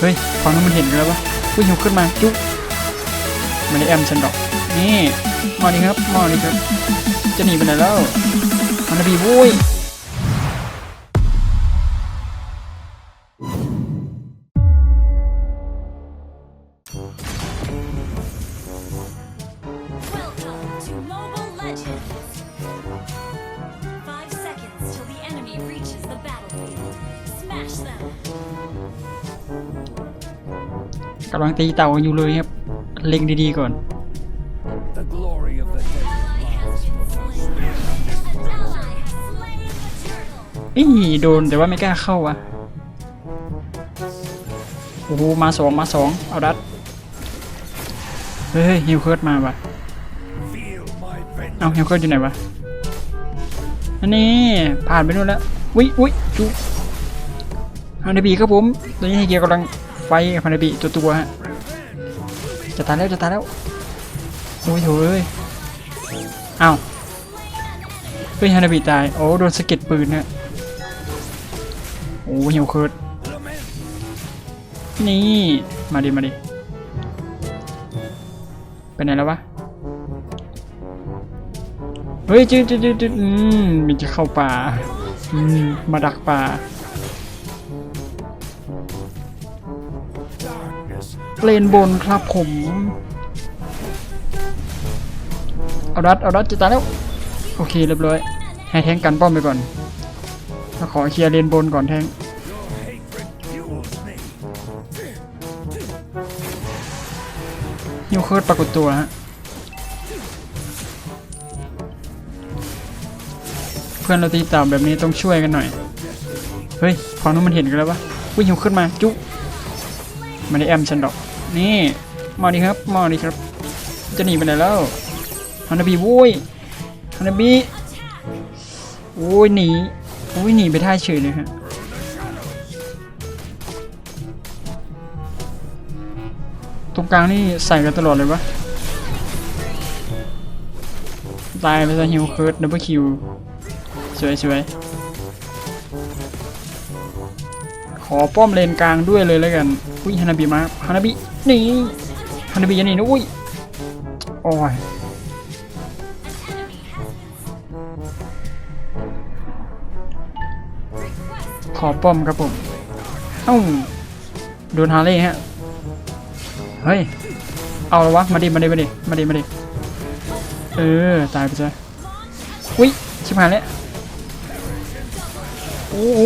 เฮ้ยฝั่งนั้นมันเห็นกันแล้วปะวิ่งหิวขึ้นมาจุ๊บไม่ได้แอมฉันหรอก นี่มาดิครับมาดิครับ จะหนีไปไหนแล้ว มันนะบีโว้ย กำลังตีเต่ากันอยู่เลยครับ เล็งดีๆก่อน The glory of the desert. Ally has been slain. An ally has slain the turtle. อีโดนแต่ว่าไม่กล้าเข้าอะ โอ้โห มาสองมาสองเอาดัด เฮ้ยฮิวเคิร์ดมาว่ะ Feel my เอา vengeance. ฮิวเคิร์ดอยู่ไหนวะอันนี้ผ่านไปนู่นแล้ววิวิจุฮันเดบีครับผม ตอนนี้ไฮเกียร์กำลัง ไฟกับฮันเดบีตัวตัวฮะจะตายแล้วจะตายแล้วโอ้ยโหยอ้าวเฮ้ยฮันเดบีตายโอ้โดนสะเก็ดปืนฮะโอ้ฮิวเคิร์ดนี่มาดิมาดิไปไหนแล้ววะเฮ้ยจืดจืดจืดจืดอืมมันจะเข้าป่าอืมมาดักป่า เลนบนครับผม เอาดัดเอาดัดจะตายแล้ว โอเคเรียบร้อย ให้แทงกันป้อมไปก่อนแล้วขอเคลียร์เลนบนก่อนแทงฮิวเคิร์ดปรากฏตัวฮะ เพื่อนเราตีต่าแบบนี้ต้องช่วยกันหน่อย เฮ้ยฝั่งนู้นมันเห็นกันแล้วปะวิ่งหิวขึ้นมา จุ๊มันได้แอมฉันดอก นี่มาดิครับมาดิครับ จะหนีไปไหนแล้วฮันนาบีโว้ยฮันนาบีโอ้ยหนีโอ้ยหนีไปท่าเฉยเลยฮะตรงกลางนี่ใส่กันตลอดเลยวะตายไปซะฮิวเคิร์ดดับเบิลคิวสวยสวยขอป้อมเลนกลางด้วยเลยแล้วกันอุ้ยฮานาบิมาฮานาบิ นี่ฮานาบิอยันนี่นะอุ้ยโอ้ยขอป้อมครับผม เอ้าโดนฮาเล่ฮะ เฮ้ย เอาละวะ มาดิ มาดิ มาดิ มาดิ มาดิ เออ ตายไปซะอุ้ย ชิบหายแล้ว โอ้โห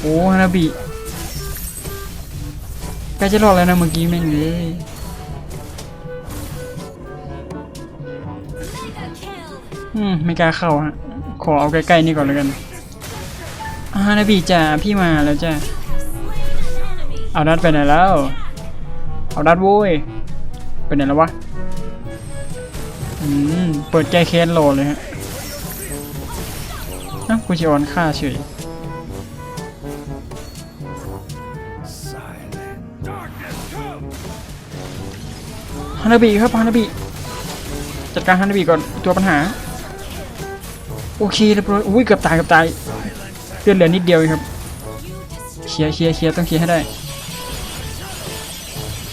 โอ้ฮานาบิ ใกล้จะรอดแล้วนะเมื่อกี้แม่งเลยอืมไม่กล้าเข้าฮะขอเอาใกล้ๆนี่ก่อนแล้วกันอานาบิจ้าพี่มาแล้วจ้าเอาดัดไปไหนแล้ว เอาดัดโว้ยไปไหนแล้ววะอืมเปิดแก้แค้นรอเลยฮะอ้าวกูจะออนฆ่าเฉยานาบิครับฮานาบิจัดการฮานาบิก่อนตัวปัญหา โอเคเรียบร้อยอุ้ยเกือบตายเกือบตายเลือดเหลือนิดเดียวเองครับเคลียร์เคลียร์เคลียร์ต้องเคลียร์ให้ได้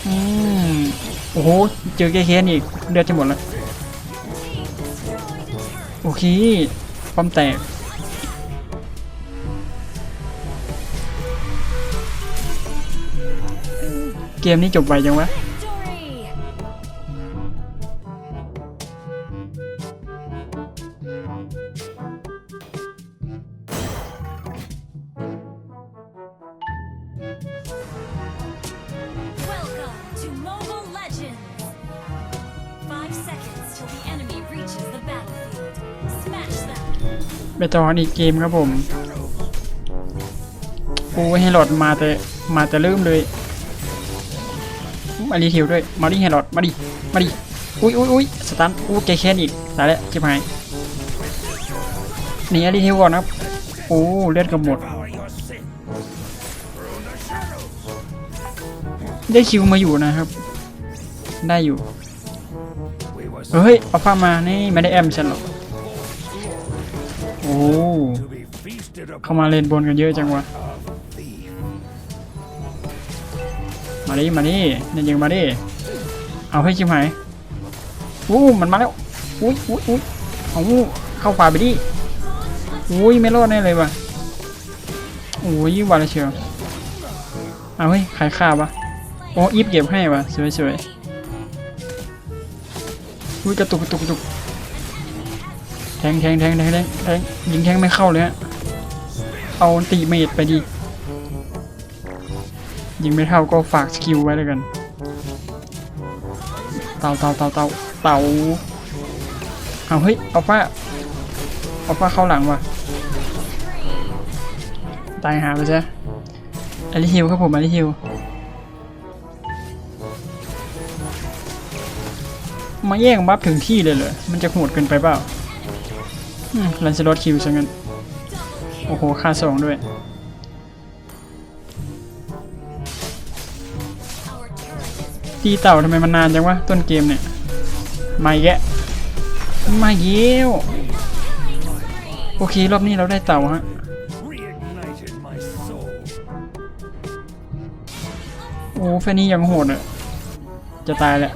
อืมโอ้โหเจอแก้แค้นอีกเลือดจะหมดแล้วโอเคป้อมแตกเกมนี้จบไวจังวะ ไปต่อนอีกเกมครับผมกูให้หลอดมาแต่มาแต่เริ่มเลยมาดีเทลด้วย มาดิให้หลอดมาดิ มาดิ อุ้ยอุ้ยอุ้ยสตันอู้แกแค้นอีกตายแล้วชิบหายหนีอารีเทลก่อนครับ โอ้เลือดกับหมด ได้คิวมาอยู่นะครับ ได้อยู่ เฮ้ยเอาผ้ามา นี่ไม่ได้แอมฉันหรอก เข้ามาเลนบนกันเยอะจังวะ มาดิมาดิเนี่ยยิงมาดิ เอาให้ชิมหายอู้มันมาแล้ว อุ้ยอุ้ยอุ้ยเอาเข้าป่าไปดิ อุ้ยไม่รอดแน่เลยว่ะอุ้ยวันละเชียวเอาเฮ้ยใครฆ่าวปะโอ้อีฟเก็บให้ว่ะสวยสวยอุ้ยกระตุกกระตุกกระตุก ทงแทงแทงแทงแทงแทงยิงแทงไม่เข้าเลยฮะเอาตีเมดไปดิยิงไม่เข้าก็ฝากสกิลไว้แล้วกัน เต่าเต่าเต่าเต่าเต่าเอาเฮ้ยเอาป้าเอาป้าเข้าหลังว่ะตายหาไปซะอลิฮิวครับผมอลิฮิวมาแย่งบัฟถึงที่เลยเหรอมันจะโหดเกินไปเปล่า ลันสลอตคิวซะงั้น โอ้โห ค่าสองด้วย ตีเต่าทำไมมันนานจังวะ ต้นเกมเนี่ย มาแยะ มาเยี่ยวโอเค รอบนี้เราได้เต่าฮะโอ้แฟนนี่ยังโหดอะ จะตายแหละ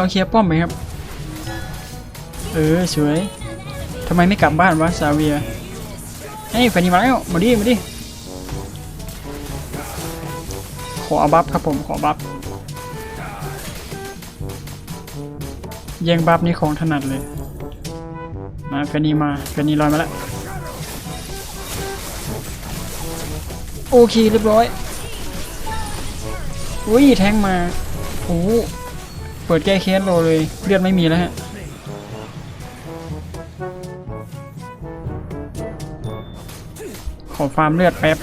เราเคลียร์ป้อมไหมครับ เออสวยทำไมไม่กลับบ้านวะซาเวียเฮ้ยแฟนนี่มาแล้วมาดิมาดิขอบัฟครับผมขอบัฟแย่งบัฟนี่ของถนัดเลยมาแฟนนี่มาแฟนนี่ลอยมาแล้วโอเคเรียบร้อยอุ้ยแทงมาโอ้ ปิดแก้เคสโลเลย เลือดไม่มีแล้วฮะขอฟาร์มเลือดแป๊บ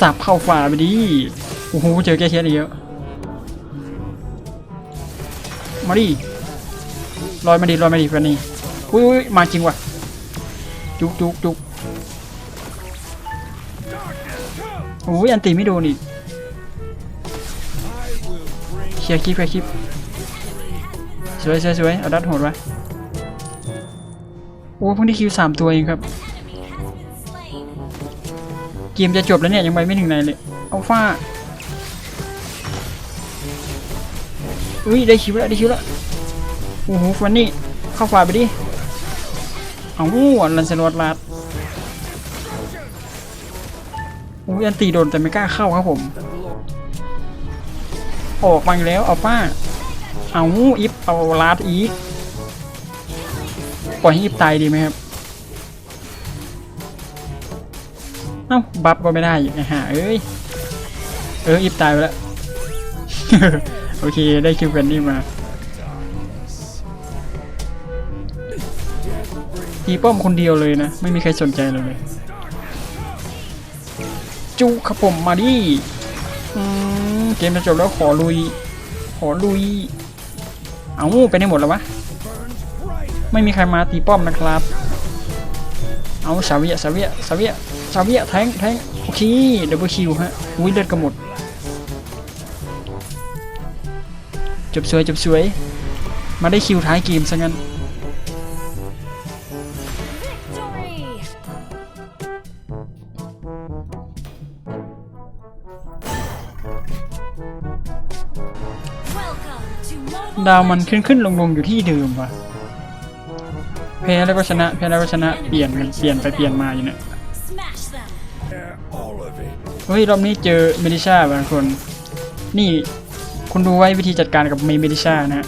สับเข้าฝ่าไปดิ โอ้โห เจอแก้เคสอีกเยอะ มาดิลอยมาดิลอยมาดิแฟนนี่อุ้ยอุ้ยมาจริงว่ะ จุกจุกจุก โอ้ยอันตีไม่โดนอีกเคลียร์คลิปเคลียร์คลิปสวยสวยสวยเอาดัดโหดวะโอ้เพิ่งได้คิวสามตัวเองครับ เกมจะจบแล้วเนี่ยยังไปไม่ถึงไหนเลยเอาฟ้าอุ้ยได้คิวแล้วได้คิวแล้วโอ้โหฟันนี่เข้าฝ่าไปดิเอาลันเซนวดลาด อ้ยอันตีโดนแต่ไม่กล้าเข้าครับผม ออกมาแล้วเอาป้า เอาอิฟเอาลาดอีกปล่อยให้อิฟตายดีไหมครับเอ้าบัฟก็ไม่ได้อีกไอ้ห่าเอ้ยเอออิฟตายไปแล้วโอเคได้คิวกันนี่มาตีป้อมคนเดียวเลยนะ ไม่มีใครสนใจเราเลย จูครับผมมาดิอืมเกมจะจบแล้วขอลุย ขอลุย เอาไปได้หมดแล้ววะ ไม่มีใครมาตีป้อมนะครับ เอาสาเวียสาเวียสาเวียสาเวียแทงแทงโอเคดับเบิลคิวฮะอุ้ยเลือดกระหมดจบสวยจบสวย มาได้คิวท้ายเกมซะงั้น ดาวมันขึ้นขึ้นลงลงอยู่ที่เดิมวะแพ้แล้วก็ชนะแพ้แล้วก็ชนะเปลี่ยนกันเปลี่ยนไปเปลี่ยนมาอยู่เนี่ยเฮ้ยรอบนี้เจอเมดิชาบางคน นี่คุณดูไว้วิธีจัดการกับเมเมดิชานะฮะ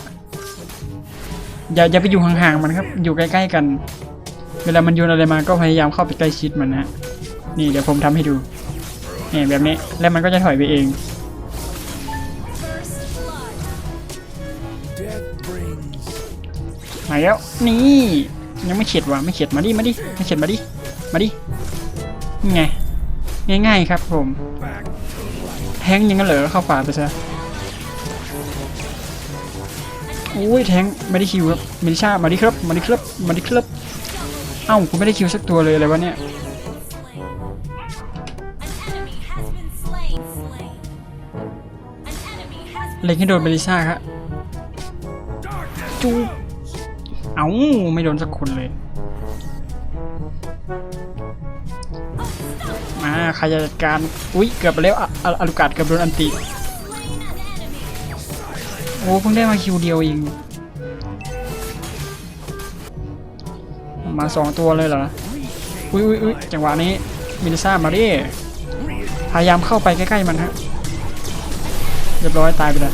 อย่าอย่าไปอยู่ห่างๆมันครับ อยู่ใกล้ๆกัน เวลามันโยนอะไรมาก็พยายามเข้าไปใกล้ชิดมันนะฮะนี่เดี๋ยวผมทำให้ดูเนี่ยแบบนี้แล้วมันก็จะถอยไปเอง มาแล้วนี่ยังไม่เข็ดว่ะไม่เข็ดมาดิมาดิไม่เข็ดมาดิมาดิไงง่ายๆครับผม back to life. แทงยังงั้นเหรอเข้าป่าไปซะอุ้ยแทงไม่ได้คิวครับเมดิชามาดิครับมาดิครับมาดิครับเอ้ากูไม่ได้คิวสักตัวเลยอะไรวะเนี่ย Slain. An enemy has been slain. Slain. An enemy has been เล็งให้โดนเมดิชาครับ Darkness จูเอ้าไม่โดนสักคนเลย มาใครจะจัดการ อุ๊ยเกือบไปแล้วอออารุกาดเกือบโดนอันติ โอ้เพิ่งได้มาคิวเดียวเอง มาสองตัวเลยเหรอ อุ้ยอุ้ยอุ้ยจังหวะนี้ มินซ่ามาดิ พยายามเข้าไปใกล้ๆมันฮะ เรียบร้อยตายไปแล้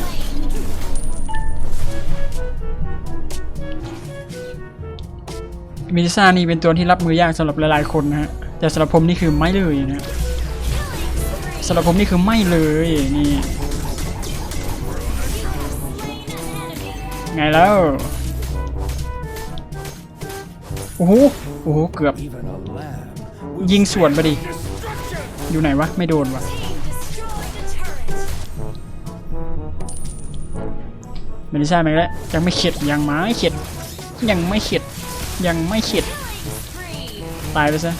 มินิซ่านี่เป็นตัวที่รับมือยากสำหรับหลายๆคนนะฮะแต่สำหรับผมนี่คือไม่เลยนะสำหรับผมนี่คือไม่เลยนี่ไงแล้วโอ้โหโอ้โหเกือบ ยิงสวนไปดิอยู่ไหนวะ ไม่โดนวะ Team destroyed a turret. ไม่ได้ใช่ไหมแล้วยังไม่เข็ดยังไม่เข็ดยังไม่เข็ด ยังไม่เข็ดตายไปซะ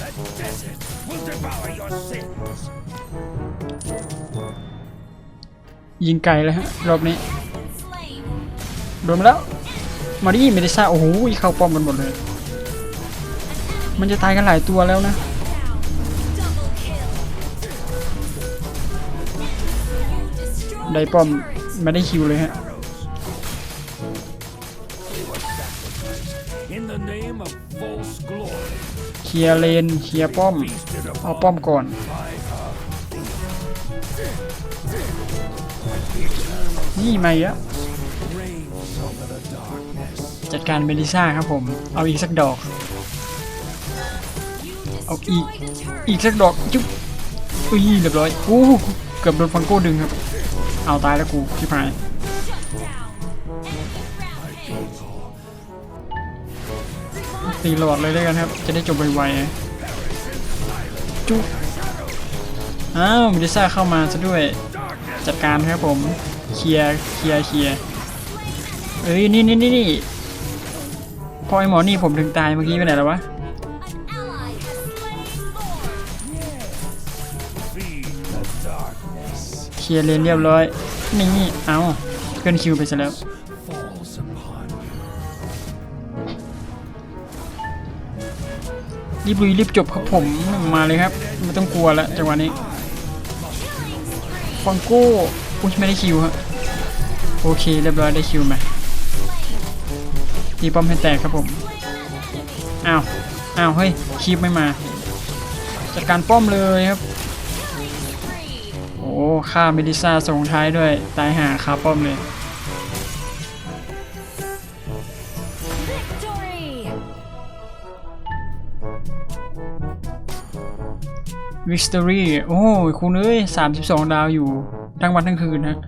ยิงไกลแล้วฮะ รอบนี้โดนมาแล้ว มาดิไม่ได้ซ่า โอ้โหเข้าป้อมกันหมดเลย มันจะตายกันหลายตัวแล้วนะได้ป้อมไม่ได้คิวเลยฮะ เคลียร์เลนเคลียร์ป้อม เอาป้อมก่อนนี่มาอีกแล้ว reigns over the darkness. จัดการเมลิซ่าครับผม เอาอีกสักดอก You Oh, e- destroyed a turret. อีกสักดอก จุ๊บอุ้ยเรียบร้อย โอ้เกือบโดนฟังโก้ดึงครับ เอาตายแล้วกูชิบหาย ตีหลอดเลยแล้วยกันครับ จะได้จบไวๆจุ๊บอ้าวเมลิซ่าเข้ามาซะด้วย จัดการครับผม เคลียร์เคลียร์เคลียร์เอ้ยนี่นี่นี่นี่พอไอหมอนี่ผมถึงตายเมื่อกี้ไปไหนแล้ววะเคลียร์เลนเรียบร้อย นี่เอาเกินคิวไปซะแล้ว รีบลุยรีบจบครับผมมาเลยครับไม่ต้องกลัวแล้วจังหวะนี้ฟังโก้อุ้ยไม่ได้คิวฮะโอเคเรียบร้อยได้คิวมาตีป้อมให้แตกครับผมอ้าวอ้าวเฮ้ยคีบไม่มาจัดการป้อมเลยครับโอ้ฆ่าเมดิซ่าส่งท้ายด้วยตายหาคาป้อมเลย วิกตอรี่โอ้ยคุณเอ้ย32ดาวอยู่ ทั้งวันทั้งคืนฮะ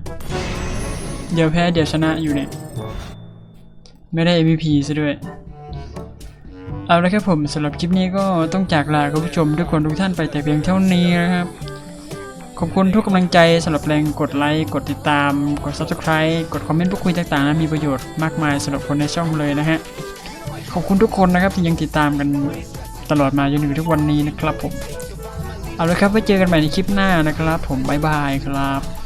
เดี๋ยวแพ้เดี๋ยวชนะอยู่เนี่ย ไม่ได้ MVP ซะด้วย เอาละครับผมสำหรับคลิปนี้ก็ต้องจากลาคุณผู้ชมทุกคนทุกท่านไปแต่เพียงเท่านี้นะครับ ขอบคุณทุกกำลังใจสำหรับแรงกดไลค์ กดติดตาม กด Subscribe กดคอมเมนต์พูดคุยต่างๆนะมีประโยชน์มากมายสำหรับคนในช่องเลยนะฮะขอบคุณทุกคนนะครับที่ยังติดตามกันตลอดมาจนถึงทุกวันนี้นะครับผม เอาละครับไว้เจอกันใหม่ในคลิปหน้านะครับ ผมบ๊ายบายครับ